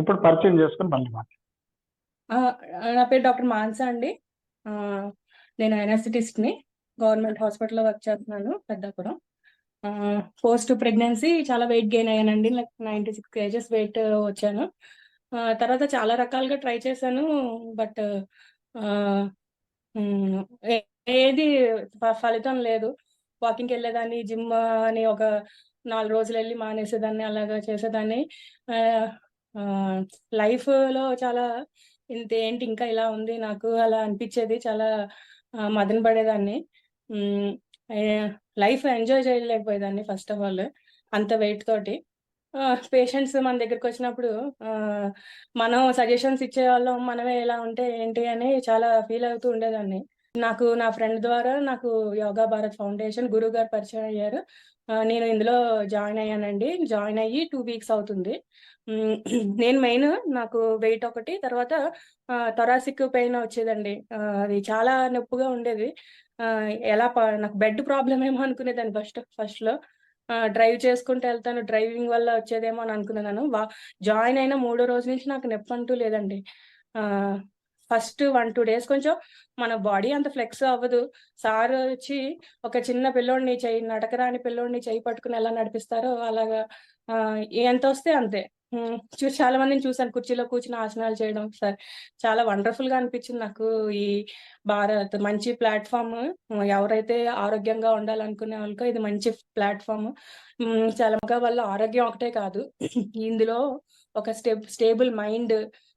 ఇప్పుడు పరిచయం చేసుకుని మళ్ళీ నా పేరు డాక్టర్ మాన్స అండి. నేను నేను అనస్థిటిస్ట్ని గవర్నమెంట్ హాస్పిటల్లో వర్క్ చేస్తున్నాను పెద్దాపురం. పోస్ట్ ప్రెగ్నెన్సీ చాలా వెయిట్ గెయిన్ అయ్యానండి. నాకు నైంటీ సిక్స్ కేజెస్ వెయిట్ వచ్చాను. తర్వాత చాలా రకాలుగా ట్రై చేశాను బట్ ఏది ఫలితం లేదు. వాకింగ్కి వెళ్ళేదాన్ని జిమ్ అని ఒక నాలుగు రోజులు వెళ్ళి మానేసేదాన్ని అలాగా చేసేదాన్ని. లైఫ్లో చాలా ఇంత ఏంటి ఇంకా ఇలా ఉంది నాకు అలా అనిపించేది చాలా మదన పడేదాన్ని. లైఫ్ ఎంజాయ్ చేయలేకపోయేదాన్ని ఫస్ట్ ఆఫ్ ఆల్ అంత వెయిట్ తోటి. పేషెంట్స్ మన దగ్గరికి వచ్చినప్పుడు ఆ, మనం సజెషన్స్ ఇచ్చేవాళ్ళం మనమే ఇలా ఉంటే ఏంటి అని చాలా ఫీల్ అవుతూ ఉండేదాన్ని. నాకు నా ఫ్రెండ్ ద్వారా నాకు యోగా భారత్ ఫౌండేషన్ గురువు గారు పరిచయం అయ్యారు. నేను ఇందులో జాయిన్ అయ్యానండి. జాయిన్ అయ్యి టూ వీక్స్ అవుతుంది. నేను మెయిన్ నాకు వెయిట్ ఒకటి తర్వాత థొరాసిక్ పెయిన్ వచ్చేదండి. అది చాలా నొప్పిగా ఉండేది. ఎలా నాకు బెడ్ ప్రాబ్లం ఏమో అనుకునేదాన్ని ఫస్ట్ ఫస్ట్లో డ్రైవ్ చేసుకుంటూ వెళ్తాను. డ్రైవింగ్ వల్ల వచ్చేదేమో అని అనుకునేదాను వా- జాయిన్ అయిన మూడో రోజు నుంచి నాకు నొప్పి అంటూ లేదండి ఫస్ట్ వన్ టూ డేస్ కొంచెం మన బాడీ అంత ఫ్లెక్స్ అవ్వదు. సార్ వచ్చి ఒక చిన్న పిల్లోడిని చెయ్యి నడకరాని పిల్లోడిని చెయ్యి పట్టుకుని ఎలా నడిపిస్తారో అలాగా ఎంత వస్తే అంతే. చూ చాలా మందిని చూసాను కుర్చీలో కూర్చుని ఆసనాలు చేయడం సార్. చాలా వండర్ఫుల్గా అనిపించింది నాకు ఈ భారత్ మంచి ప్లాట్ఫామ్. ఎవరైతే ఆరోగ్యంగా ఉండాలనుకునే వాళ్ళకో ఇది మంచి ప్లాట్ఫామ్. చాలా బాగా వాళ్ళ ఆరోగ్యం ఒకటే కాదు. ఇందులో ఒక స్టెబ్ స్టేబుల్ మైండ్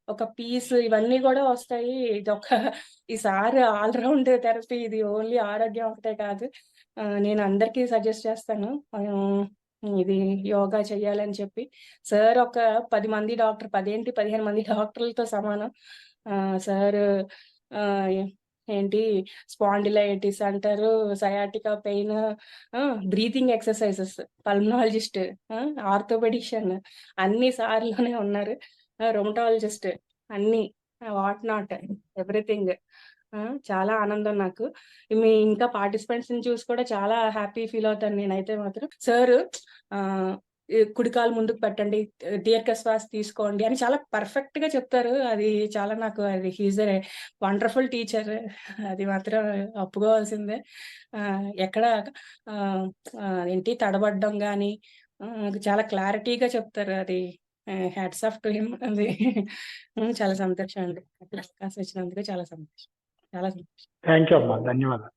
ఒక పీస్ ఇవన్నీ కూడా వస్తాయి. ఇది ఒక ఈసారి ఆల్రౌండ్ థెరపీ. ఇది ఓన్లీ ఆరోగ్యం ఒకటే కాదు. నేను అందరికీ సజెస్ట్ చేస్తాను. ఇది యోగా చేయాలని చెప్పి. సార్ ఒక పది మంది డాక్టర్ పదేంటి పదిహేను మంది డాక్టర్లతో సమానం. ఆ, సార్ ఆ, ఏంటి స్పాండిలైటిస్ అంటారు sciatica pain breathing exercises pulmonologist orthopedician అన్ని సార్లోనే ఉన్నారు. రొమటాలజిస్ట్ అన్ని వాట్ నాట్ ఎవ్రీథింగ్. చాలా ఆనందం నాకు. మీ ఇంకా పార్టిసిపెంట్స్ని చూసి కూడా చాలా హ్యాపీ ఫీల్ అవుతాను నేనైతే మాత్రం. సార్ కుడికాలు ముందుకు పెట్టండి దీర్ఘ శ్వాస తీసుకోండి అని చాలా పర్ఫెక్ట్గా చెప్తారు. అది చాలా నాకు అది హీజ్ ఏ వండర్ఫుల్ టీచర్. అది మాత్రం ఒప్పుకోవాల్సిందే. ఆ, ఎక్కడ ఆ, ఏంటి తడబడ్డం కానీ చాలా క్లారిటీగా చెప్తారు అది. హ్యాట్స్ ఆఫ్ టు హిమ్ అది. చాలా సంతోషం అండి. అట్లా అవకాశం వచ్చినందుకు చాలా సంతోషం. చాలా సంతోషం. థ్యాంక్ యూ అమ్మా. ధన్యవాదాలు.